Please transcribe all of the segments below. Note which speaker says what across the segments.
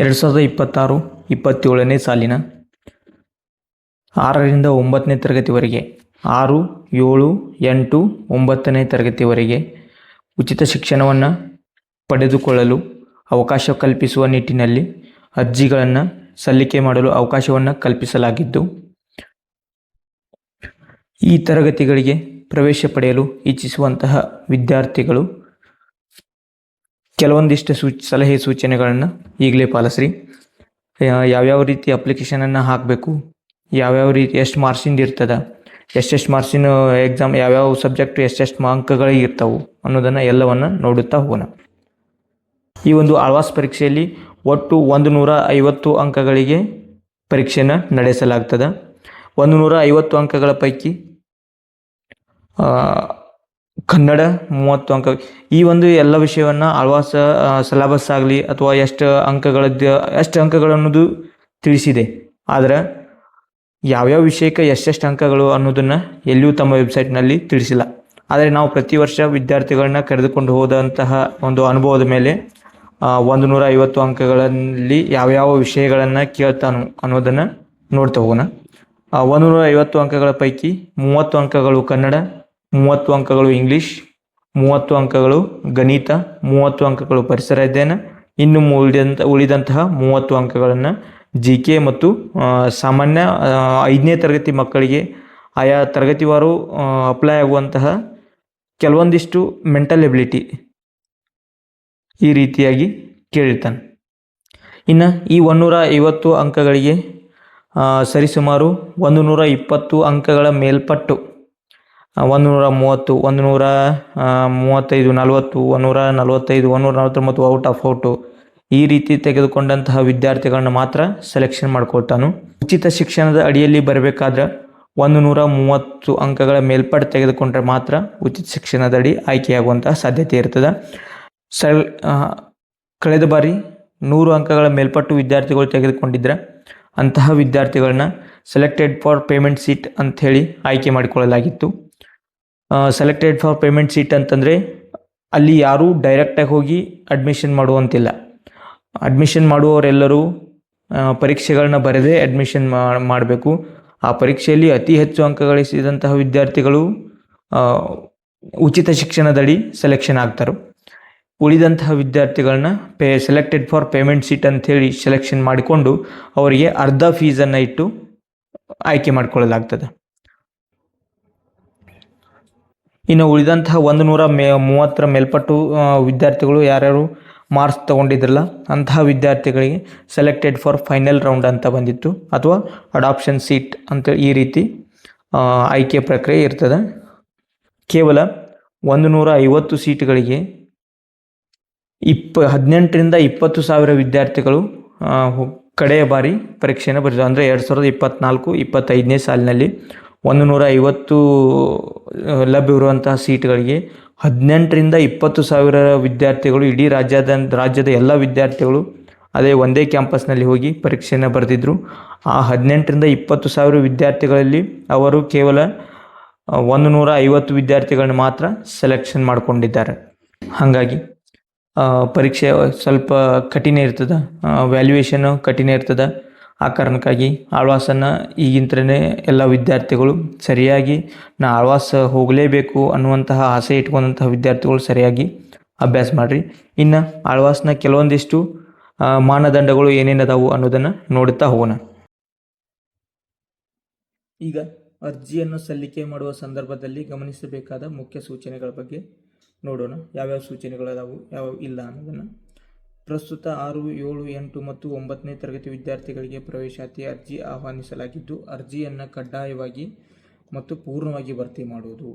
Speaker 1: ಎರಡು ಸಾವಿರದ ಇಪ್ಪತ್ತಾರು, ಇಪ್ಪತ್ತೇಳನೇ ಸಾಲಿನ ಆರರಿಂದ ಒಂಬತ್ತನೇ ತರಗತಿವರೆಗೆ, ಆರು, ಏಳು, ಎಂಟು, ಒಂಬತ್ತನೇ ತರಗತಿವರೆಗೆ ಉಚಿತ ಶಿಕ್ಷಣವನ್ನು ಪಡೆದುಕೊಳ್ಳಲು ಅವಕಾಶ ಕಲ್ಪಿಸುವ ನಿಟ್ಟಿನಲ್ಲಿ ಅರ್ಜಿಗಳನ್ನು ಸಲ್ಲಿಕೆ ಮಾಡಲು ಅವಕಾಶವನ್ನು ಕಲ್ಪಿಸಲಾಗಿದ್ದು, ಈ ತರಗತಿಗಳಿಗೆ ಪ್ರವೇಶ ಪಡೆಯಲು ಇಚ್ಛಿಸುವಂತಹ ವಿದ್ಯಾರ್ಥಿಗಳು ಕೆಲವೊಂದಿಷ್ಟು ಸೂ ಸಲಹೆ ಸೂಚನೆಗಳನ್ನು ಈಗಲೇ ಪಾಲಿಸ್ರಿ. ಯಾವ್ಯಾವ ರೀತಿ ಅಪ್ಲಿಕೇಶನನ್ನು ಹಾಕಬೇಕು, ಯಾವ್ಯಾವ ರೀತಿ ಎಷ್ಟು ಮಾರ್ಕ್ಸಿಂದ ಇರ್ತದೆ, ಎಷ್ಟೆಷ್ಟು ಮಾರ್ಕ್ಸಿನ ಎಕ್ಸಾಮ್ ಯಾವ್ಯಾವ ಸಬ್ಜೆಕ್ಟ್ ಎಷ್ಟೆಷ್ಟು ಅಂಕಗಳಿಗೆ ಇರ್ತಾವೆ ಅನ್ನೋದನ್ನು ಎಲ್ಲವನ್ನು ನೋಡುತ್ತಾ ಹೋಗೋಣ. ಈ ಒಂದು ಆಳ್ವಾಸ್ ಪರೀಕ್ಷೆಯಲ್ಲಿ ಒಟ್ಟು ಒಂದು ನೂರ ಐವತ್ತು ಅಂಕಗಳಿಗೆ ಪರೀಕ್ಷೆನ ನಡೆಸಲಾಗ್ತದೆ. ಒಂದು ನೂರ ಐವತ್ತು ಅಂಕಗಳ ಪೈಕಿ ಕನ್ನಡ ಮೂವತ್ತು ಅಂಕ. ಈ ಒಂದು ಎಲ್ಲ ವಿಷಯವನ್ನು ಆಳ್ವಾಸ ಸಿಲೆಬಸ್ ಆಗಲಿ ಅಥವಾ ಎಷ್ಟು ಅಂಕಗಳದ್ದು, ಎಷ್ಟು ಅಂಕಗಳು ಅನ್ನೋದು ತಿಳಿಸಿದೆ. ಆದರೆ ಯಾವ್ಯಾವ ವಿಷಯಕ್ಕೆ ಎಷ್ಟೆಷ್ಟು ಅಂಕಗಳು ಅನ್ನೋದನ್ನು ಎಲ್ಲಿಯೂ ತಮ್ಮ ವೆಬ್ಸೈಟ್ನಲ್ಲಿ ತಿಳಿಸಿಲ್ಲ. ಆದರೆ ನಾವು ಪ್ರತಿ ವರ್ಷ ವಿದ್ಯಾರ್ಥಿಗಳನ್ನ ಕರೆದುಕೊಂಡು ಹೋದಂತಹ ಒಂದು ಅನುಭವದ ಮೇಲೆ ಒಂದು ನೂರ ಐವತ್ತು ಅಂಕಗಳಲ್ಲಿ ಯಾವ್ಯಾವ ವಿಷಯಗಳನ್ನು ಕೇಳ್ತಾನು ಅನ್ನೋದನ್ನು ನೋಡ್ತಾ ಹೋಗೋಣ. ಒಂದು ನೂರ ಐವತ್ತು ಅಂಕಗಳ ಪೈಕಿ ಮೂವತ್ತು ಅಂಕಗಳು ಕನ್ನಡ ಮೂವತ್ತು ಅಂಕಗಳು ಇಂಗ್ಲಿಷ್, ಮೂವತ್ತು ಅಂಕಗಳು ಗಣಿತ, ಮೂವತ್ತು ಅಂಕಗಳು ಪರಿಸರ ಅಧ್ಯಯನ, ಇನ್ನು ಉಳಿದಂತ, ಉಳಿದಂತಹ ಮೂವತ್ತು ಅಂಕಗಳನ್ನು ಜಿ ಕೆ ಮತ್ತು ಸಾಮಾನ್ಯ ಐದನೇ ತರಗತಿ ಮಕ್ಕಳಿಗೆ ಆಯಾ ತರಗತಿವಾರು ಅಪ್ಲೈ ಆಗುವಂತಹ ಕೆಲವೊಂದಿಷ್ಟು ಮೆಂಟಲ್ ಎಬಿಲಿಟಿ ಈ ರೀತಿಯಾಗಿ ಕೇಳಿರ್ತಾನೆ. ಇನ್ನು ಈ ಒಂದೂರ ಐವತ್ತು ಅಂಕಗಳಿಗೆ ಸರಿಸುಮಾರು ಒಂದು ನೂರ ಇಪ್ಪತ್ತು ಅಂಕಗಳ ಮೇಲ್ಪಟ್ಟು ಒಂದು ನೂರ ಮೂವತ್ತು ಒಂದು ನೂರ ಮೂವತ್ತೈದು, ನಲವತ್ತು ಒಂದು ನೂರ ನಲವತ್ತೈದು ಒಂದು ನೂರ ನಲವತ್ತೊಂಬತ್ತು ಔಟ್ ಆಫ್ ಔಟು ಈ ರೀತಿ ತೆಗೆದುಕೊಂಡಂತಹ ವಿದ್ಯಾರ್ಥಿಗಳನ್ನ ಮಾತ್ರ ಸೆಲೆಕ್ಷನ್ ಮಾಡ್ಕೊಳ್ತಾನು. ಉಚಿತ ಶಿಕ್ಷಣದ ಅಡಿಯಲ್ಲಿ ಬರಬೇಕಾದ್ರೆ ಒಂದು ನೂರ ಮೂವತ್ತು ಅಂಕಗಳ ಮೇಲ್ಪಟ್ಟು ತೆಗೆದುಕೊಂಡ್ರೆ ಮಾತ್ರ ಉಚಿತ ಶಿಕ್ಷಣದ ಅಡಿ ಆಯ್ಕೆಯಾಗುವಂತಹ ಸಾಧ್ಯತೆ ಇರ್ತದೆ. ಸೆಲ್ ಕಳೆದ ಬಾರಿ ನೂರು ಅಂಕಗಳ ಮೇಲ್ಪಟ್ಟು ವಿದ್ಯಾರ್ಥಿಗಳು ತೆಗೆದುಕೊಂಡಿದ್ರೆ ಅಂತಹ ವಿದ್ಯಾರ್ಥಿಗಳನ್ನ ಸೆಲೆಕ್ಟೆಡ್ ಫಾರ್ ಪೇಮೆಂಟ್ ಸೀಟ್ ಅಂಥೇಳಿ ಆಯ್ಕೆ ಮಾಡಿಕೊಳ್ಳಲಾಗಿತ್ತು. ಸೆಲೆಕ್ಟೆಡ್ ಫಾರ್ ಪೇಮೆಂಟ್ ಸೀಟ್ ಅಂತಂದರೆ ಅಲ್ಲಿ ಯಾರೂ ಡೈರೆಕ್ಟಾಗಿ ಹೋಗಿ ಅಡ್ಮಿಷನ್ ಮಾಡುವಂತಿಲ್ಲ. ಅಡ್ಮಿಷನ್ ಮಾಡುವವರೆಲ್ಲರೂ ಪರೀಕ್ಷೆಗಳನ್ನ ಬರೆದೇ ಅಡ್ಮಿಷನ್ ಮಾಡಬೇಕು. ಆ ಪರೀಕ್ಷೆಯಲ್ಲಿ ಅತಿ ಹೆಚ್ಚು ಅಂಕ ಗಳಿಸಿದಂತಹ ವಿದ್ಯಾರ್ಥಿಗಳು ಉಚಿತ ಶಿಕ್ಷಣದಡಿ ಸೆಲೆಕ್ಷನ್ ಆಗ್ತಾರೆ. ಉಳಿದಂತಹ ವಿದ್ಯಾರ್ಥಿಗಳನ್ನ pay selected for payment seat ಅಂಥೇಳಿ ಸೆಲೆಕ್ಷನ್ ಮಾಡಿಕೊಂಡು ಅವರಿಗೆ ಅರ್ಧ ಫೀಸನ್ನು ಇಟ್ಟು ಆಯ್ಕೆ ಮಾಡಿಕೊಳ್ಳಲಾಗ್ತದೆ. ಇನ್ನು ಉಳಿದಂತಹ ಒಂದು ನೂರ ಮೇ, ಮೂವತ್ತರ ಮೇಲ್ಪಟ್ಟು ವಿದ್ಯಾರ್ಥಿಗಳು ಯಾರ್ಯಾರು ಮಾರ್ಕ್ಸ್ ತಗೊಂಡಿದ್ರಲ್ಲ, ಅಂತಹ ವಿದ್ಯಾರ್ಥಿಗಳಿಗೆ ಸೆಲೆಕ್ಟೆಡ್ ಫಾರ್ ಫೈನಲ್ ರೌಂಡ್ ಅಂತ ಬಂದಿತ್ತು. ಅಥವಾ ಅಡಾಪ್ಷನ್ ಸೀಟ್ ಅಂತ ಈ ರೀತಿ ಆಯ್ಕೆ ಪ್ರಕ್ರಿಯೆ ಇರ್ತದೆ. ಕೇವಲ ಒಂದು ನೂರ ಐವತ್ತು ಸೀಟ್ಗಳಿಗೆ ಇಪ್ಪ, ಹದಿನೆಂಟರಿಂದ ಇಪ್ಪತ್ತು ಸಾವಿರ ವಿದ್ಯಾರ್ಥಿಗಳು ಕಡೆಯ ಬಾರಿ ಪರೀಕ್ಷೆಯನ್ನು ಬರೆದರು ಅಂದರೆ ಎರಡು ಸಾವಿರದ ಇಪ್ಪತ್ತ್ನಾಲ್ಕು ಇಪ್ಪತ್ತೈದನೇ ಸಾಲಿನಲ್ಲಿ ಒಂದು ನೂರ ಐವತ್ತು ಲಭ್ಯವಿರುವಂತಹ ಸೀಟ್ಗಳಿಗೆ ಹದಿನೆಂಟರಿಂದ ಇಪ್ಪತ್ತು ಸಾವಿರ ವಿದ್ಯಾರ್ಥಿಗಳು ಇಡೀ ರಾಜ್ಯದ ರಾಜ್ಯದ ಎಲ್ಲ ವಿದ್ಯಾರ್ಥಿಗಳು ಅದೇ ಒಂದೇ ಕ್ಯಾಂಪಸ್ನಲ್ಲಿ ಹೋಗಿ ಪರೀಕ್ಷೆಯನ್ನು ಬರೆದಿದ್ದರು ಆ ಹದಿನೆಂಟರಿಂದ ಇಪ್ಪತ್ತು ಸಾವಿರ ವಿದ್ಯಾರ್ಥಿಗಳಲ್ಲಿ ಅವರು ಕೇವಲ ಒಂದು ನೂರ ಐವತ್ತು ವಿದ್ಯಾರ್ಥಿಗಳನ್ನ ಮಾತ್ರ ಸೆಲೆಕ್ಷನ್ ಮಾಡಿಕೊಂಡಿದ್ದಾರೆ. ಹಾಗಾಗಿ ಪರೀಕ್ಷೆ ಸ್ವಲ್ಪ ಕಠಿಣ ಇರ್ತದೆ ವ್ಯಾಲ್ಯೂಯೇಷನು ಕಠಿಣ ಇರ್ತದೆ. ಆ ಕಾರಣಕ್ಕಾಗಿ ಆಳ್ವಾಸನ್ನು ಈಗಿಂತಲೇ ಎಲ್ಲ ವಿದ್ಯಾರ್ಥಿಗಳು ಸರಿಯಾಗಿ ನಾ ಆಳ್ವಾಸ ಹೋಗಲೇಬೇಕು ಅನ್ನುವಂತಹ ಆಸೆ ಇಟ್ಕೊಂಡಂತಹ ವಿದ್ಯಾರ್ಥಿಗಳು ಸರಿಯಾಗಿ ಅಭ್ಯಾಸ ಮಾಡಿರಿ. ಇನ್ನು ಆಳ್ವಾಸ್ನ ಕೆಲವೊಂದಿಷ್ಟು ಮಾನದಂಡಗಳು ಮಾನದಂಡಗಳು ಏನೇನದಾವು ಅನ್ನೋದನ್ನು ನೋಡುತ್ತಾ ಹೋಗೋಣ. ಈಗ ಅರ್ಜಿಯನ್ನು ಸಲ್ಲಿಕೆ ಮಾಡುವ ಸಂದರ್ಭದಲ್ಲಿ ಗಮನಿಸಬೇಕಾದ ಮುಖ್ಯ ಸೂಚನೆಗಳ ಬಗ್ಗೆ ನೋಡೋಣ. ಯಾವ್ಯಾವ ಸೂಚನೆಗಳದಾವು, ಯಾವ ಇಲ್ಲ ಅನ್ನೋದನ್ನು. ಪ್ರಸ್ತುತ ಆರು, ಏಳು, ಎಂಟು ಮತ್ತು ಒಂಬತ್ತನೇ ತರಗತಿ ವಿದ್ಯಾರ್ಥಿಗಳಿಗೆ ಪ್ರವೇಶಾತಿ ಅರ್ಜಿ ಆಹ್ವಾನಿಸಲಾಗಿದ್ದು, ಅರ್ಜಿಯನ್ನು ಕಡ್ಡಾಯವಾಗಿ ಮತ್ತು ಪೂರ್ಣವಾಗಿ ಭರ್ತಿ ಮಾಡುವುದು.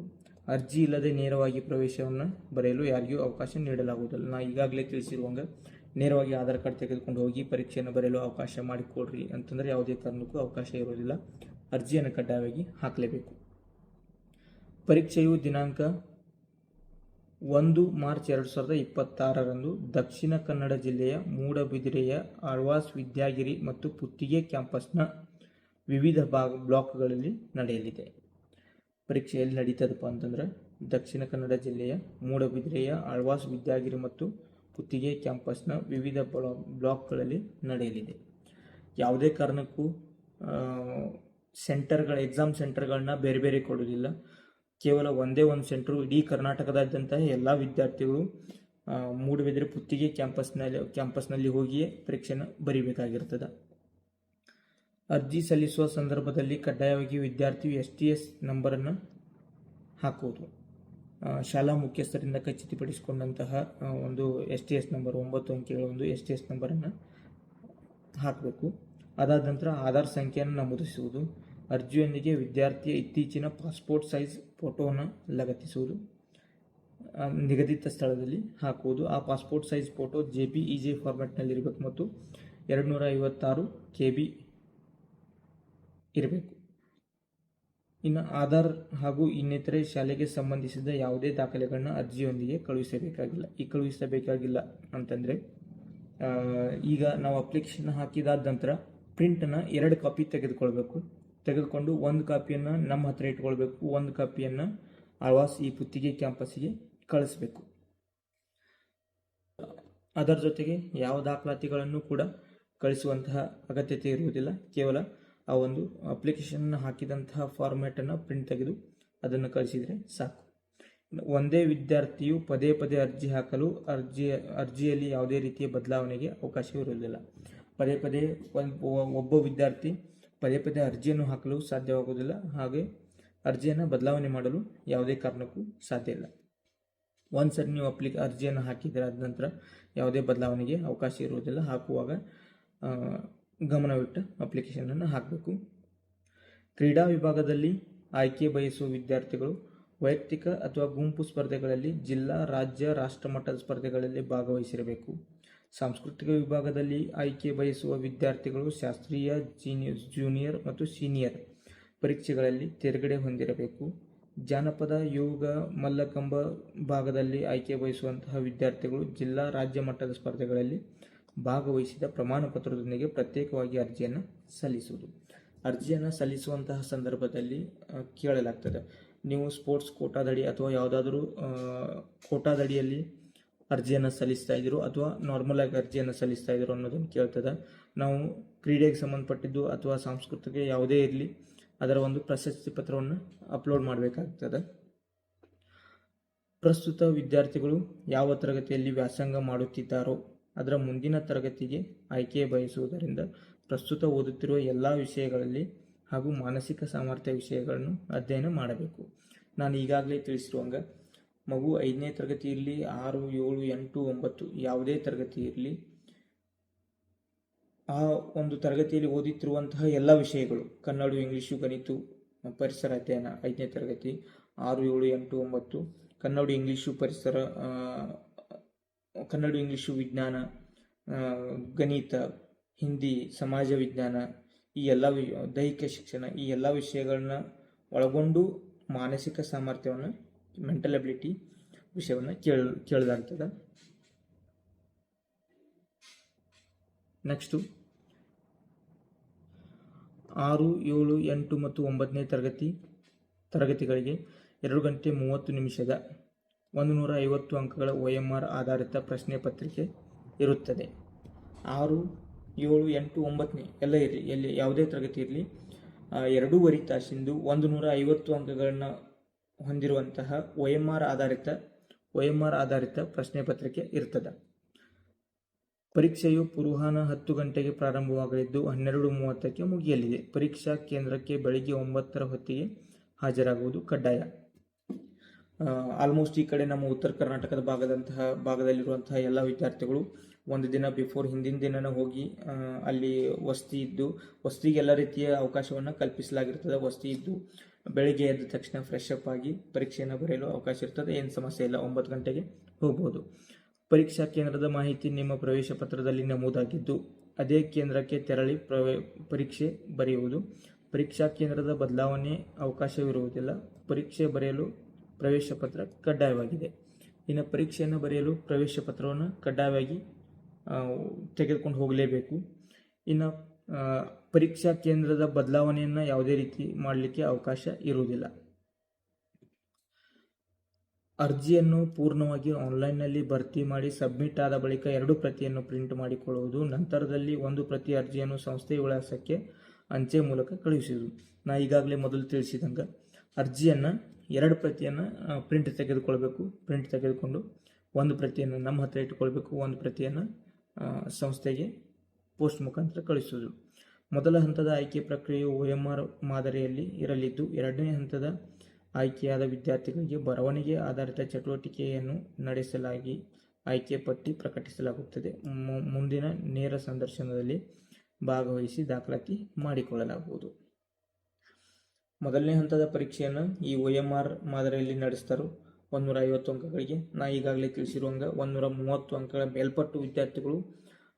Speaker 1: ಅರ್ಜಿ ಇಲ್ಲದೆ ನೇರವಾಗಿ ಪ್ರವೇಶವನ್ನು ಬರೆಯಲು ಯಾರಿಗೂ ಅವಕಾಶ ನೀಡಲಾಗುವುದಿಲ್ಲ. ನಾ ಈಗಾಗಲೇ ತಿಳಿಸಿರುವಂಗೆ, ನೇರವಾಗಿ ಆಧಾರ್ ಕಾರ್ಡ್ ತೆಗೆದುಕೊಂಡು ಹೋಗಿ ಪರೀಕ್ಷೆಯನ್ನು ಬರೆಯಲು ಅವಕಾಶ ಮಾಡಿಕೊಡ್ರಿ ಅಂತಂದರೆ ಯಾವುದೇ ಕಾರಣಕ್ಕೂ ಅವಕಾಶ ಇರೋದಿಲ್ಲ ಅರ್ಜಿಯನ್ನು ಕಡ್ಡಾಯವಾಗಿ ಹಾಕಲೇಬೇಕು. ಪರೀಕ್ಷೆಯು ದಿನಾಂಕ ಒಂದು ಮಾರ್ಚ್ ಎರಡು ಸಾವಿರದ ಇಪ್ಪತ್ತಾರರಂದು ದಕ್ಷಿಣ ಕನ್ನಡ ಜಿಲ್ಲೆಯ ಮೂಡಬಿದಿರೆಯ ಆಳ್ವಾಸ್ ವಿದ್ಯಾಗಿರಿ ಮತ್ತು ಪುತ್ತಿಗೆ ಕ್ಯಾಂಪಸ್ನ ವಿವಿಧ ಭಾಗ ಬ್ಲಾಕ್ಗಳಲ್ಲಿ ನಡೆಯಲಿದೆ. ಪರೀಕ್ಷೆ ಎಲ್ಲಿ ನಡೀತದಪ್ಪ ಅಂತಂದ್ರೆ ದಕ್ಷಿಣ ಕನ್ನಡ ಜಿಲ್ಲೆಯ ಮೂಡಬಿದಿರೆಯ ಆಳ್ವಾಸ್ ವಿದ್ಯಾಗಿರಿ ಮತ್ತು ಪುತ್ತಿಗೆ ಕ್ಯಾಂಪಸ್ನ ವಿವಿಧ ಬ್ಲಾ, ಬ್ಲಾಕ್ಗಳಲ್ಲಿ ನಡೆಯಲಿದೆ. ಯಾವುದೇ ಕಾರಣಕ್ಕೂ ಸೆಂಟರ್ಗಳ, ಎಕ್ಸಾಮ್ ಸೆಂಟರ್ಗಳನ್ನ ಬೇರೆ ಬೇರೆ ಕೊಡೋದಿಲ್ಲ ಕೇವಲ ಒಂದೇ ಒಂದು ಸೆಂಟ್ರು ಇಡೀ ಕರ್ನಾಟಕದಾದ್ಯಂತ ಎಲ್ಲ ವಿದ್ಯಾರ್ಥಿಗಳು ಮೂಡುಬಿದ್ರೆ ಪುತ್ತಿಗೆ ಕ್ಯಾಂಪಸ್ನಲ್ಲಿ ಕ್ಯಾಂಪಸ್ನಲ್ಲಿ ಹೋಗಿಯೇ ಪರೀಕ್ಷೆನ ಬರೀಬೇಕಾಗಿರ್ತದೆ. ಅರ್ಜಿ ಸಲ್ಲಿಸುವ ಸಂದರ್ಭದಲ್ಲಿ ಕಡ್ಡಾಯವಾಗಿ ವಿದ್ಯಾರ್ಥಿಯು ಎಸ್ ಟಿ ಎಸ್ ನಂಬರನ್ನು ಹಾಕುವುದು ಶಾಲಾ ಮುಖ್ಯಸ್ಥರಿಂದ ಖಚಿತಪಡಿಸಿಕೊಂಡಂತಹ ಒಂದು ಎಸ್ ಟಿ ಎಸ್ ನಂಬರ್ ಒಂಬತ್ತು ಅಂಕೆಗಳ ಒಂದು ಎಸ್ ಟಿ ಎಸ್ ನಂಬರನ್ನು ಹಾಕಬೇಕು. ಅದಾದ ನಂತರ ಆಧಾರ್ ಸಂಖ್ಯೆಯನ್ನು ನಮೂದಿಸುವುದು. ಅರ್ಜಿಯೊಂದಿಗೆ ವಿದ್ಯಾರ್ಥಿಯ ಇತ್ತೀಚಿನ ಪಾಸ್ಪೋರ್ಟ್ ಸೈಜ್ ಫೋಟೋವನ್ನು ಲಗತ್ತಿಸುವುದು ನಿಗದಿತ ಸ್ಥಳದಲ್ಲಿ ಹಾಕುವುದು. ಆ passport size photo J P E J ಮತ್ತು ಎರಡು ನೂರ ಐವತ್ತಾರು ಕೆ ಬಿ ಇರಬೇಕು. ಇನ್ನು ಆಧಾರ್ ಹಾಗೂ ಇನ್ನಿತರೆ ಶಾಲೆಗೆ ಸಂಬಂಧಿಸಿದ ಯಾವುದೇ ದಾಖಲೆಗಳನ್ನ ಅರ್ಜಿಯೊಂದಿಗೆ ಕಳುಹಿಸಬೇಕಾಗಿಲ್ಲ. ಈ ಕಳುಹಿಸಬೇಕಾಗಿಲ್ಲ ಅಂತಂದರೆ ಈಗ ನಾವು ಅಪ್ಲಿಕೇಶನ್ ಹಾಕಿದಾದ ನಂತರ ಪ್ರಿಂಟನ್ನು ಎರಡು ಕಾಪಿ ತೆಗೆದುಕೊಳ್ಬೇಕು. ತೆಗೆದುಕೊಂಡು ಒಂದು ಕಾಪಿಯನ್ನು ನಮ್ಮ ಹತ್ರ ಇಟ್ಕೊಳ್ಬೇಕು. ಒಂದು ಕಾಪಿಯನ್ನು ಆವಾಸ್ ಈ ಪುತ್ತಿಗೆ, ಕ್ಯಾಂಪಸ್ಸಿಗೆ ಕಳಿಸ್ಬೇಕು. ಅದರ ಜೊತೆಗೆ ಯಾವ ದಾಖಲಾತಿಗಳನ್ನು ಕೂಡ ಕಳಿಸುವಂತಹ ಅಗತ್ಯತೆ ಇರುವುದಿಲ್ಲ. ಕೇವಲ ಆ ಒಂದು ಅಪ್ಲಿಕೇಶನ್ ಹಾಕಿದಂತಹ ಫಾರ್ಮ್ಯಾಟನ್ನು ಪ್ರಿಂಟ್ ತೆಗೆದು ಅದನ್ನು ಕಳಿಸಿದರೆ ಸಾಕು. ಒಂದೇ ವಿದ್ಯಾರ್ಥಿಯು ಪದೇ ಪದೇ ಅರ್ಜಿ ಹಾಕಲು ಅರ್ಜಿ, ಅರ್ಜಿಯಲ್ಲಿ ಯಾವುದೇ ರೀತಿಯ ಬದಲಾವಣೆಗೆ ಅವಕಾಶವಿರುವುದಿಲ್ಲ. ಪದೇ ಪದೇ ಒಬ್ಬ ವಿದ್ಯಾರ್ಥಿ ಪದೇ ಪದೇ ಅರ್ಜಿಯನ್ನು ಹಾಕಲು ಸಾಧ್ಯವಾಗುವುದಿಲ್ಲ. ಹಾಗೆ ಅರ್ಜಿಯನ್ನು ಬದಲಾವಣೆ ಮಾಡಲು ಯಾವುದೇ ಕಾರಣಕ್ಕೂ ಸಾಧ್ಯ ಇಲ್ಲ. ಒಂದು ಸರಿ ನೀವು ಅಪ್ಲಿಕ ಅರ್ಜಿಯನ್ನು ಹಾಕಿದರೆ ಆದ ನಂತರ ಯಾವುದೇ ಬದಲಾವಣೆಗೆ ಅವಕಾಶ ಇರುವುದಿಲ್ಲ. ಹಾಕುವಾಗ ಗಮನವಿಟ್ಟ ಗಮನವಿಟ್ಟು ಅಪ್ಲಿಕೇಶನನ್ನು ಹಾಕಬೇಕು. ಕ್ರೀಡಾ ವಿಭಾಗದಲ್ಲಿ ಆಯ್ಕೆ ಬಯಸುವ ವಿದ್ಯಾರ್ಥಿಗಳು ವೈಯಕ್ತಿಕ ಅಥವಾ ಗುಂಪು ಸ್ಪರ್ಧೆಗಳಲ್ಲಿ ಜಿಲ್ಲಾ, ರಾಜ್ಯ, ರಾಷ್ಟ್ರಮಟ್ಟದ ಸ್ಪರ್ಧೆಗಳಲ್ಲಿ ಭಾಗವಹಿಸಿರಬೇಕು. ಸಾಂಸ್ಕೃತಿಕ ವಿಭಾಗದಲ್ಲಿ ಆಯ್ಕೆ ಬಯಸುವ ವಿದ್ಯಾರ್ಥಿಗಳು ಶಾಸ್ತ್ರೀಯ, ಜೀನಿಯರ್, ಜೂನಿಯರ್ ಮತ್ತು ಸೀನಿಯರ್ ಪರೀಕ್ಷೆಗಳಲ್ಲಿ ತೇರ್ಗಡೆ ಹೊಂದಿರಬೇಕು. ಜಾನಪದ, ಯೋಗ, ಮಲ್ಲಕಂಬ ಭಾಗದಲ್ಲಿ ಆಯ್ಕೆ ಬಯಸುವಂತಹ ವಿದ್ಯಾರ್ಥಿಗಳು ಜಿಲ್ಲಾ, ರಾಜ್ಯ ಮಟ್ಟದ ಸ್ಪರ್ಧೆಗಳಲ್ಲಿ ಭಾಗವಹಿಸಿದ ಪ್ರಮಾಣಪತ್ರದೊಂದಿಗೆ ಪ್ರತ್ಯೇಕವಾಗಿ ಅರ್ಜಿಯನ್ನು ಸಲ್ಲಿಸುವುದು. ಅರ್ಜಿಯನ್ನು ಸಲ್ಲಿಸುವಂತಹ ಸಂದರ್ಭದಲ್ಲಿ ಕೇಳಲಾಗ್ತದೆ. ನೀವು ಸ್ಪೋರ್ಟ್ಸ್ ಕೋಟಾದಡಿ ಅಥವಾ ಯಾವುದಾದ್ರೂ ಕೋಟಾದಡಿಯಲ್ಲಿ ಅರ್ಜಿಯನ್ನು ಸಲ್ಲಿಸ್ತಾ ಇದ್ದರು ಅಥವಾ ನಾರ್ಮಲ್ ಆಗಿ ಅರ್ಜಿಯನ್ನು ಸಲ್ಲಿಸ್ತಾ ಇದ್ದರು ಅನ್ನೋದನ್ನು ಕೇಳ್ತದೆ. ನಾವು ಕ್ರೀಡೆಗೆ ಸಂಬಂಧಪಟ್ಟಿದ್ದು ಅಥವಾ ಸಾಂಸ್ಕೃತಿಕ ಯಾವುದೇ ಇರಲಿ ಅದರ ಒಂದು ಪ್ರಶಸ್ತಿ ಪತ್ರವನ್ನು ಅಪ್ಲೋಡ್ ಮಾಡಬೇಕಾಗ್ತದೆ. ಪ್ರಸ್ತುತ ವಿದ್ಯಾರ್ಥಿಗಳು ಯಾವ ತರಗತಿಯಲ್ಲಿ ವ್ಯಾಸಂಗ ಮಾಡುತ್ತಿದ್ದಾರೋ ಅದರ ಮುಂದಿನ ತರಗತಿಗೆ ಆಯ್ಕೆ ಬಯಸುವುದರಿಂದ ಪ್ರಸ್ತುತ ಓದುತ್ತಿರುವ ಎಲ್ಲ ವಿಷಯಗಳಲ್ಲಿ ಹಾಗೂ ಮಾನಸಿಕ ಸಾಮರ್ಥ್ಯ ವಿಷಯಗಳನ್ನು ಅಧ್ಯಯನ ಮಾಡಬೇಕು. ನಾನು ಈಗಾಗಲೇ ತಿಳಿಸಿರುವಂಗೆ ಮಗು ಐದನೇ ತರಗತಿ ಇರಲಿ, ಆರು, ಏಳು, ಎಂಟು, ಒಂಬತ್ತು, ಯಾವುದೇ ತರಗತಿ ಇರಲಿ, ಆ ಒಂದು ತರಗತಿಯಲ್ಲಿ ಓದುತ್ತಿರುವಂತಹ ಎಲ್ಲ ವಿಷಯಗಳು, ಕನ್ನಡ, ಇಂಗ್ಲೀಷು, ಗಣಿತು, ಪರಿಸರ ಅಧ್ಯಯನ, ಐದನೇ ತರಗತಿ, ಆರು, ಏಳು, ಎಂಟು, ಒಂಬತ್ತು, ಕನ್ನಡ, ಇಂಗ್ಲೀಷು, ಪರಿಸರ ಕನ್ನಡ, ಇಂಗ್ಲೀಷು ವಿಜ್ಞಾನ ಗಣಿತ, ಹಿಂದಿ, ಸಮಾಜ ವಿಜ್ಞಾನ, ಈ ಎಲ್ಲ ದೈಹಿಕ ಶಿಕ್ಷಣ, ಈ ಎಲ್ಲ ವಿಷಯಗಳನ್ನ ಒಳಗೊಂಡು ಮಾನಸಿಕ ಸಾಮರ್ಥ್ಯವನ್ನು ಮೆಂಟಲ್ ಅಬಿಲಿಟಿ ವಿಷಯವನ್ನು ಕೇಳ ಕೇಳಲಾಗ್ತದೆ ನೆಕ್ಸ್ಟು ಆರು, ಏಳು, ಎಂಟು ಮತ್ತು ಒಂಬತ್ತನೇ ತರಗತಿ, ತರಗತಿಗಳಿಗೆ ಎರಡು ಗಂಟೆ ಮೂವತ್ತು ನಿಮಿಷದ ಒಂದು ನೂರ ಐವತ್ತು ಅಂಕಗಳ ಒ ಎಂ ಆರ್ ಆಧಾರಿತ ಪ್ರಶ್ನೆ ಪತ್ರಿಕೆ ಇರುತ್ತದೆ. ಆರು, ಏಳು, ಎಂಟು, ಒಂಬತ್ತನೇ ಎಲ್ಲ ಇರಲಿ, ಎಲ್ಲಿ ಯಾವುದೇ ತರಗತಿ ಇರಲಿ ಎರಡೂವರೆ ತಾಸಿಂದು ಒಂದು ನೂರ ಐವತ್ತು ಅಂಕಗಳನ್ನು ಹೊಂದಿರುವಂತಹ ಒ ಎಂ ಆರ್ ಆಧಾರಿತ ಒ ಎಂ ಆರ್ ಆಧಾರಿತ ಪ್ರಶ್ನೆ ಪತ್ರಿಕೆ ಇರ್ತದೆ. ಪರೀಕ್ಷೆಯು ಪೂರ್ವಾಹ್ನ ಹತ್ತು ಗಂಟೆಗೆ ಪ್ರಾರಂಭವಾಗಲಿದ್ದು ಹನ್ನೆರಡು ಮೂವತ್ತಕ್ಕೆ ಮುಗಿಯಲಿದೆ. ಪರೀಕ್ಷಾ ಕೇಂದ್ರಕ್ಕೆ ಬೆಳಿಗ್ಗೆ ಒಂಬತ್ತರ ಹೊತ್ತಿಗೆ ಹಾಜರಾಗುವುದು ಕಡ್ಡಾಯ. ಆಲ್ಮೋಸ್ಟ್ ಈ ಕಡೆ ನಮ್ಮ ಉತ್ತರ ಕರ್ನಾಟಕದ ಭಾಗದಂತಹ ಭಾಗದಲ್ಲಿರುವಂತಹ ಎಲ್ಲ ವಿದ್ಯಾರ್ಥಿಗಳು ಒಂದು ದಿನ ಬಿಫೋರ್ ಹಿಂದಿನ ದಿನನ ಹೋಗಿ ಅಲ್ಲಿ ವಸತಿ ಇದ್ದು, ವಸತಿಗೆ ಎಲ್ಲ ರೀತಿಯ ಅವಕಾಶವನ್ನು ಕಲ್ಪಿಸಲಾಗಿರ್ತದೆ. ವಸತಿ ಇದ್ದು ಬೆಳಿಗ್ಗೆ ಎದ್ದ ತಕ್ಷಣ ಫ್ರೆಶ್ ಅಪ್ ಆಗಿ ಪರೀಕ್ಷೆಯನ್ನು ಬರೆಯಲು ಅವಕಾಶ ಇರ್ತದೆ. ಏನು ಸಮಸ್ಯೆ ಇಲ್ಲ, ಒಂಬತ್ತು ಗಂಟೆಗೆ ಹೋಗ್ಬೋದು. ಪರೀಕ್ಷಾ ಕೇಂದ್ರದ ಮಾಹಿತಿ ನಿಮ್ಮ ಪ್ರವೇಶ ಪತ್ರದಲ್ಲಿ ನಮೂದಾಗಿದ್ದು, ಅದೇ ಕೇಂದ್ರಕ್ಕೆ ತೆರಳಿ ಪ್ರವೇ, ಪರೀಕ್ಷೆ ಬರೆಯುವುದು. ಪರೀಕ್ಷಾ ಕೇಂದ್ರದ ಬದಲಾವಣೆ ಅವಕಾಶವಿರುವುದಿಲ್ಲ. ಪರೀಕ್ಷೆ ಬರೆಯಲು ಪ್ರವೇಶ ಪತ್ರ ಕಡ್ಡಾಯವಾಗಿದೆ. ಇನ್ನು ಪರೀಕ್ಷೆಯನ್ನು ಬರೆಯಲು ಪ್ರವೇಶ ಪತ್ರವನ್ನು ಕಡ್ಡಾಯವಾಗಿ ತೆಗೆದುಕೊಂಡು ಹೋಗಲೇಬೇಕು. ಇನ್ನು ಪರೀಕ್ಷಾ ಕೇಂದ್ರದ ಬದಲಾವಣೆಯನ್ನು ಯಾವುದೇ ರೀತಿ ಮಾಡಲಿಕ್ಕೆ ಅವಕಾಶ ಇರುವುದಿಲ್ಲ. ಅರ್ಜಿಯನ್ನು ಪೂರ್ಣವಾಗಿ ಆನ್ಲೈನ್ನಲ್ಲಿ ಭರ್ತಿ ಮಾಡಿ ಸಬ್ಮಿಟ್ ಆದ ಬಳಿಕ ಎರಡು ಪ್ರತಿಯನ್ನು ಪ್ರಿಂಟ್ ಮಾಡಿಕೊಳ್ಳುವುದು, ನಂತರದಲ್ಲಿ ಒಂದು ಪ್ರತಿ ಅರ್ಜಿಯನ್ನು ಸಂಸ್ಥೆಯ ವಿಳಾಸಕ್ಕೆ ಅಂಚೆ ಮೂಲಕ ಕಳುಹಿಸುವುದು. ನಾ ಈಗಾಗಲೇ ಮೊದಲು ತಿಳಿಸಿದಂಗೆ, ಅರ್ಜಿಯನ್ನು ಎರಡು ಪ್ರತಿಯನ್ನು ಪ್ರಿಂಟ್ ತೆಗೆದುಕೊಳ್ಬೇಕು, ಪ್ರಿಂಟ್ ತೆಗೆದುಕೊಂಡು ಒಂದು ಪ್ರತಿಯನ್ನು ನಮ್ಮ ಹತ್ತಿರ ಇಟ್ಟುಕೊಳ್ಬೇಕು, ಒಂದು ಪ್ರತಿಯನ್ನು ಸಂಸ್ಥೆಗೆ ಪೋಸ್ಟ್ ಮುಖಾಂತರ ಕಳಿಸುವುದು ಮೊದಲ ಹಂತದ ಆಯ್ಕೆ ಪ್ರಕ್ರಿಯೆಯು ಒ ಎಂ ಆರ್ ಮಾದರಿಯಲ್ಲಿ ಇರಲಿದ್ದು, ಎರಡನೇ ಹಂತದ ಆಯ್ಕೆಯಾದ ವಿದ್ಯಾರ್ಥಿಗಳಿಗೆ ಬರವಣಿಗೆ ಆಧಾರಿತ ಚಟುವಟಿಕೆಯನ್ನು ನಡೆಸಲಾಗಿ ಆಯ್ಕೆ ಪಟ್ಟಿ ಪ್ರಕಟಿಸಲಾಗುತ್ತದೆ. ಮುಂದಿನ ನೇರ ಸಂದರ್ಶನದಲ್ಲಿ ಭಾಗವಹಿಸಿ ದಾಖಲಾತಿ ಮಾಡಿಕೊಳ್ಳಲಾಗುವುದು. ಮೊದಲನೇ ಹಂತದ ಪರೀಕ್ಷೆಯನ್ನು ಈ ಒ ಎಂ ಆರ್ ಮಾದರಿಯಲ್ಲಿ ನಡೆಸ್ತಾರೋ ನೂರ ಐವತ್ತು ಅಂಕಗಳಿಗೆ ನಾ ಈಗಾಗಲೇ ತಿಳಿಸಿರುವಂಗೆ, ಒಂದೂರ ಮೂವತ್ತು ಅಂಕಗಳ ಮೇಲ್ಪಟ್ಟು ವಿದ್ಯಾರ್ಥಿಗಳು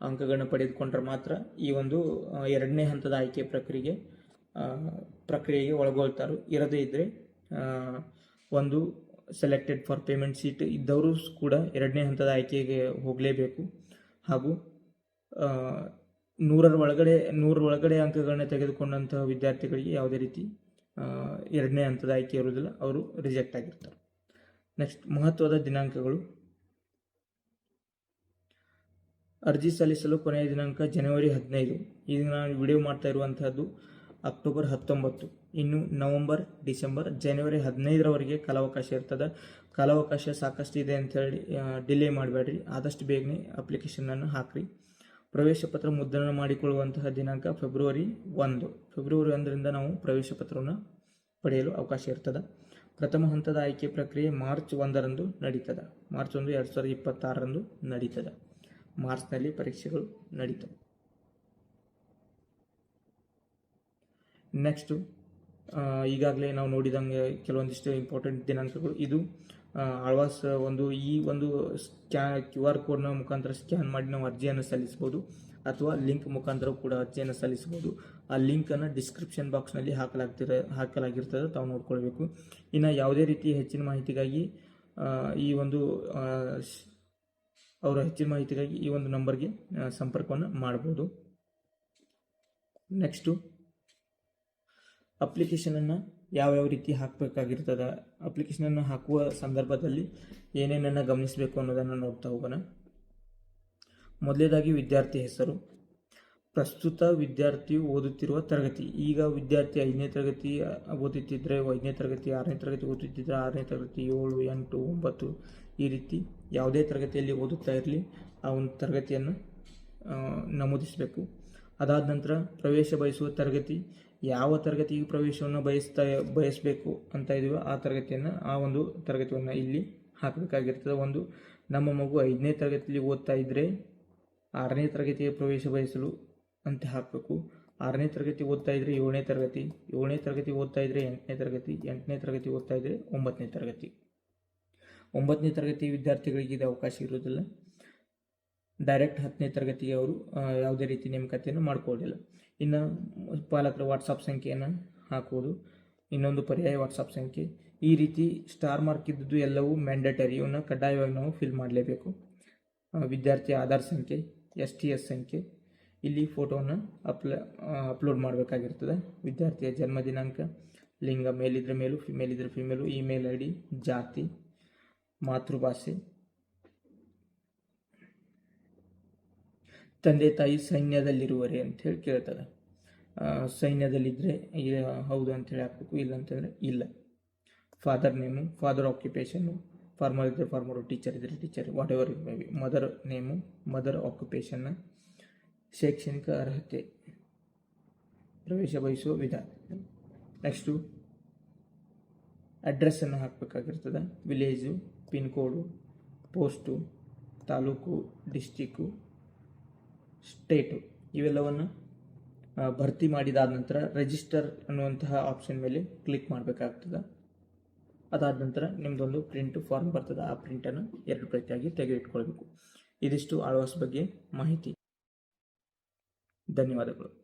Speaker 1: ಅಂಕಗಳನ್ನ ಪಡೆದುಕೊಂಡ್ರೆ ಮಾತ್ರ ಈ ಒಂದು ಎರಡನೇ ಹಂತದ ಆಯ್ಕೆ ಪ್ರಕ್ರಿಯೆಗೆ ಪ್ರಕ್ರಿಯೆಗೆ ಒಳಗೊಳ್ತಾರೋ. ಇರದೇ ಇದ್ದರೆ ಒಂದು ಸೆಲೆಕ್ಟೆಡ್ ಫಾರ್ ಪೇಮೆಂಟ್ ಸೀಟ್ ಇದ್ದವರು ಕೂಡ ಎರಡನೇ ಹಂತದ ಆಯ್ಕೆಗೆ ಹೋಗಲೇಬೇಕು. ಹಾಗೂ ನೂರರ ಒಳಗಡೆ, ನೂರ ಒಳಗಡೆ ಅಂಕಗಳನ್ನ ತೆಗೆದುಕೊಂಡಂತಹ ವಿದ್ಯಾರ್ಥಿಗಳಿಗೆ ಯಾವುದೇ ರೀತಿ ಎರಡನೇ ಹಂತದ ಆಯ್ಕೆ ಇರುವುದಿಲ್ಲ. ಅವರು ರಿಜೆಕ್ಟ್ ಆಗಿರ್ತಾರೆ. ನೆಕ್ಸ್ಟ್ ಮಹತ್ವದ ದಿನಾಂಕಗಳು. ಅರ್ಜಿ ಸಲ್ಲಿಸಲು ಕೊನೆಯ ದಿನಾಂಕ ಜನವರಿ ಹದಿನೈದು. ಈಗ ನಾನು ವಿಡಿಯೋ ಮಾಡ್ತಾ ಇರುವಂತಹದ್ದು ಅಕ್ಟೋಬರ್ ಹತ್ತೊಂಬತ್ತು. ಇನ್ನು ನವೆಂಬರ್, ಡಿಸೆಂಬರ್, ಜನವರಿ ಹದಿನೈದರವರೆಗೆ ಕಾಲಾವಕಾಶ ಇರ್ತದೆ. ಕಾಲಾವಕಾಶ ಸಾಕಷ್ಟು ಇದೆ ಅಂಥೇಳಿ ಡಿಲೇ ಮಾಡಬೇಡ್ರಿ. ಆದಷ್ಟು ಬೇಗನೆ ಅಪ್ಲಿಕೇಶನನ್ನು ಹಾಕ್ರಿ. ಪ್ರವೇಶ ಪತ್ರ ಮುದ್ರಣ ಮಾಡಿಕೊಳ್ಳುವಂತಹ ದಿನಾಂಕ ಫೆಬ್ರವರಿ ಒಂದು. ಫೆಬ್ರವರಿ ಒಂದರಿಂದ ನಾವು ಪ್ರವೇಶ ಪತ್ರವನ್ನು ಪಡೆಯಲು ಅವಕಾಶ ಇರ್ತದೆ. ಪ್ರಥಮ ಹಂತದ ಆಯ್ಕೆ ಪ್ರಕ್ರಿಯೆ ಮಾರ್ಚ್ ಒಂದರಂದು ನಡೀತದೆ. ಮಾರ್ಚ್ ಒಂದು, ಎರಡು ಸಾವಿರದ ಇಪ್ಪತ್ತಾರರಂದು ನಡೀತದೆ. ಮಾರ್ಚ್ನಲ್ಲಿ ಪರೀಕ್ಷೆಗಳು ನಡೀತವೆ ನೆಕ್ಸ್ಟು ಈಗಾಗಲೇ ನಾವು ನೋಡಿದಂಗೆ ಕೆಲವೊಂದಿಷ್ಟು ಇಂಪಾರ್ಟೆಂಟ್ ದಿನಾಂಕಗಳು ಇದು. ಆಳ್ವಾಸ್ ಒಂದು ಈ ಒಂದು ಸ್ಕ್ಯಾ, ಕ್ಯೂ ಆರ್ ಕೋಡ್ನ ಮುಖಾಂತರ ಸ್ಕ್ಯಾನ್ ಮಾಡಿ ನಾವು ಅರ್ಜಿಯನ್ನು ಸಲ್ಲಿಸ್ಬೋದು ಅಥವಾ ಲಿಂಕ್ ಮುಖಾಂತರ ಕೂಡ ಅರ್ಜಿಯನ್ನು ಸಲ್ಲಿಸ್ಬೋದು. ಆ ಲಿಂಕನ್ನು ಡಿಸ್ಕ್ರಿಪ್ಷನ್ ಬಾಕ್ಸ್ನಲ್ಲಿ ಹಾಕಲಾಗ್ತಿರ, ಹಾಕಲಾಗಿರ್ತದೆ, ತಾವು ನೋಡ್ಕೊಳ್ಬೇಕು. ಇನ್ನು ಯಾವುದೇ ರೀತಿ ಹೆಚ್ಚಿನ ಮಾಹಿತಿಗಾಗಿ ಈ ಒಂದು ಅವರ ಹೆಚ್ಚಿನ ಮಾಹಿತಿಗಾಗಿ ಈ ಒಂದು ನಂಬರ್ಗೆ ಸಂಪರ್ಕವನ್ನು ಮಾಡ್ಬೋದು. ನೆಕ್ಸ್ಟು ಅಪ್ಲಿಕೇಶನನ್ನು ಯಾವ್ಯಾವ ರೀತಿ ಹಾಕಬೇಕಾಗಿರ್ತದೆ ಅಪ್ಲಿಕೇಶನನ್ನು ಹಾಕುವ ಸಂದರ್ಭದಲ್ಲಿ ಏನೇನನ್ನು ಗಮನಿಸಬೇಕು ಅನ್ನೋದನ್ನು ನೋಡ್ತಾ ಹೋಗೋಣ. ಮೊದಲೇದಾಗಿ ವಿದ್ಯಾರ್ಥಿ ಹೆಸರು. ಪ್ರಸ್ತುತ ವಿದ್ಯಾರ್ಥಿಯು ಓದುತ್ತಿರುವ ತರಗತಿ. ಈಗ ವಿದ್ಯಾರ್ಥಿ ಐದನೇ ತರಗತಿ ಓದುತ್ತಿದ್ದರೆ ಐದನೇ ತರಗತಿ, ಆರನೇ ತರಗತಿ ಓದುತ್ತಿದ್ದರೆ ಆರನೇ ತರಗತಿ, ಏಳು, ಎಂಟು, ಒಂಬತ್ತು ಈ ರೀತಿ ಯಾವುದೇ ತರಗತಿಯಲ್ಲಿ ಓದುತ್ತಾ ಇರಲಿ, ಆ ಒಂದು ತರಗತಿಯನ್ನು ನಮೂದಿಸಬೇಕು. ಅದಾದ ನಂತರ ಪ್ರವೇಶ ಬಯಸುವ ತರಗತಿ, ಯಾವ ತರಗತಿಗೆ ಪ್ರವೇಶವನ್ನು ಬಯಸ್ತಾ, ಬಯಸಬೇಕು ಅಂತ ಇದೆಯೋ ಆ ತರಗತಿಯನ್ನು, ಆ ಒಂದು ತರಗತಿಯನ್ನು ಇಲ್ಲಿ ಹಾಕಬೇಕಾಗಿರ್ತದೆ. ಒಂದು, ನಮ್ಮ ಮಗು ಐದನೇ ತರಗತಿಯಲ್ಲಿ ಓದ್ತಾ ಇದ್ದರೆ ಆರನೇ ತರಗತಿಗೆ ಪ್ರವೇಶ ಬಯಸಲು ಅಂತ ಹಾಕಬೇಕು. ಆರನೇ ತರಗತಿ ಓದ್ತಾ ಇದ್ದರೆ ಏಳನೇ ತರಗತಿ ಏಳನೇ ತರಗತಿ ಓದ್ತಾ ಇದ್ದರೆ ಎಂಟನೇ ತರಗತಿ ಎಂಟನೇ ತರಗತಿ ಓದ್ತಾ ಇದ್ದರೆ ಒಂಬತ್ತನೇ ತರಗತಿ. ಒಂಬತ್ತನೇ ತರಗತಿ ವಿದ್ಯಾರ್ಥಿಗಳಿಗೆ ಇದು ಅವಕಾಶ ಇರುವುದಿಲ್ಲ. ಡೈರೆಕ್ಟ್ ಹತ್ತನೇ ತರಗತಿಗೆ ಅವರು ಯಾವುದೇ ರೀತಿ ನೇಮಕಾತಿಯನ್ನು ಮಾಡ್ಕೊಳ್ಳೋದಿಲ್ಲ. ಇನ್ನು ಪಾಲಕರ ವಾಟ್ಸಪ್ ಸಂಖ್ಯೆಯನ್ನು ಹಾಕುವುದು, ಇನ್ನೊಂದು ಪರ್ಯಾಯ ವಾಟ್ಸಪ್ ಸಂಖ್ಯೆ. ಈ ರೀತಿ ಸ್ಟಾರ್ ಮಾರ್ಕ್ ಇದ್ದದ್ದು ಎಲ್ಲವೂ ಮ್ಯಾಂಡೇಟರಿ ಇವನ್ನ ಕಡ್ಡಾಯವಾಗಿ ನಾವು ಫಿಲ್ ಮಾಡಲೇಬೇಕು. ವಿದ್ಯಾರ್ಥಿ ಆಧಾರ್ ಸಂಖ್ಯೆ ಎಸ್ ಟಿ ಎಸ್ ಸಂಖ್ಯೆ. ಇಲ್ಲಿ ಫೋಟೋವನ್ನು ಅಪ್ಲ ಅಪ್ಲೋಡ್ ಮಾಡಬೇಕಾಗಿರ್ತದೆ. ವಿದ್ಯಾರ್ಥಿಯ ಜನ್ಮ ದಿನಾಂಕ, ಲಿಂಗ, ಮೇಲಿದ್ರೆ ಮೇಲು ಫಿಮೇಲ್ ಇದ್ರೆ ಫಿಮೇಲು, ಇಮೇಲ್ ಐ ಡಿ ಜಾತಿ. ಮಾತೃಭಾಷೆ. ತಂದೆ ತಾಯಿ ಸೈನ್ಯದಲ್ಲಿರುವರೆ ಹೇಳಿ ಕೇಳ್ತದೆ. ಆ, ಸೈನ್ಯದಲ್ಲಿದ್ದರೆ ಹೌದು ಅಂತೇಳಿ ಹಾಕಬೇಕು ಇಲ್ಲ ಅಂತಂದರೆ ಇಲ್ಲ. ಫಾದರ್ ನೇಮು ಫಾದರ್ ಆಕ್ಯುಪೇಷನ್ನು ಫಾರ್ಮರ್ ಇದ್ದರೆ ಫಾರ್ಮರು ಟೀಚರ್ ಇದ್ದರೆ teacher whatever it may be mother name mother ಆಕ್ಯುಪೇಷನ್ನ ಶೈಕ್ಷಣಿಕ ಅರ್ಹತೆ ಪ್ರವೇಶ ಬಯಸುವ ವಿಧಾನ ನೆಕ್ಸ್ಟು ಅಡ್ರೆಸ್ಸನ್ನು ಹಾಕಬೇಕಾಗಿರ್ತದೆ. Village pin code post taluk district state ಇವೆಲ್ಲವನ್ನು ಭರ್ತಿ ಮಾಡಿದಾದ ನಂತರ ರಿಜಿಸ್ಟರ್ ಅನ್ನುವಂತಹ ಆಪ್ಷನ್ ಮೇಲೆ ಕ್ಲಿಕ್ ಮಾಡಬೇಕಾಗ್ತದೆ. ಅದಾದ ನಂತರ ನಿಮ್ಮದೊಂದು ಪ್ರಿಂಟ್ ಫಾರ್ಮ್ ಬರ್ತದೆ. ಆ ಪ್ರಿಂಟನ್ನು ಎರಡು ಪ್ರತಿಯಾಗಿ ತೆಗೆದಿಟ್ಕೊಳ್ಬೇಕು. ಇದಿಷ್ಟು ಆಳ್ವಾಸ್ ಬಗ್ಗೆ ಮಾಹಿತಿ. ಧನ್ಯವಾದಗಳು.